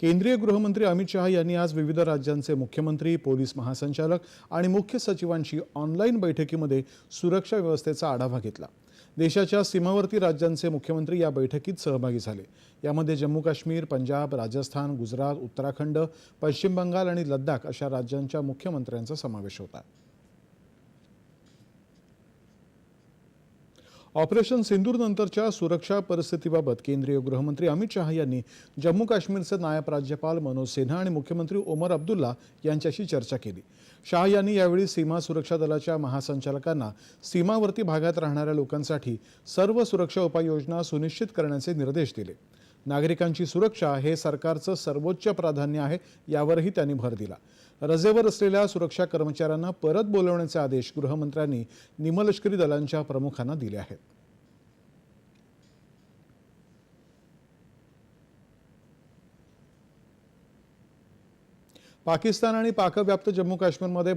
केंद्रीय गृहमंत्री अमित शहा यांनी आज विविध राज्यांचे मुख्यमंत्री पोलीस महासंचालक आणि मुख्य सचिवांशी ऑनलाईन बैठकीमध्ये सुरक्षा व्यवस्थेचा आढावा घेतला. देशाच्या सीमावर्ती राज्यांचे मुख्यमंत्री या बैठकीत सहभागी झाले. यामध्ये जम्मू काश्मीर पंजाब राजस्थान गुजरात उत्तराखंड पश्चिम बंगाल आणि लद्दाख अशा राज्यांच्या मुख्यमंत्र्यांचा समावेश होता. ऑपरेशन सिंदूर नंतरच्या सुरक्षा परिस्थितीबाबत केंद्रीय गृहमंत्री अमित शहा यांनी जम्मू काश्मीरचे नायब राज्यपाल मनोज सिन्हा आणि मुख्यमंत्री ओमर अब्दुल्ला यांच्याशी चर्चा केली. शहा यांनी यावेळी सीमा सुरक्षा दलाच्या महासंचालकांना सीमावर्ती भागात राहणाऱ्या लोकांसाठी सर्व सुरक्षा उपाययोजना सुनिश्चित करण्याचे निर्देश दिले. नागरिकांची सुरक्षा हे सरकारचं सर्वोच्च प्राधान्य आहे यावरही त्यांनी भर दिला. रजेवर असलेल्या सुरक्षा कर्मचाऱ्यांना परत बोलवण्याचे आदेश गृहमंत्र्यांनी निमलष्करी दलांच्या प्रमुखांना दिले आहेत. पाकिस्तान आणि पाकव्याप्त जम्मू काश्मीरमध्ये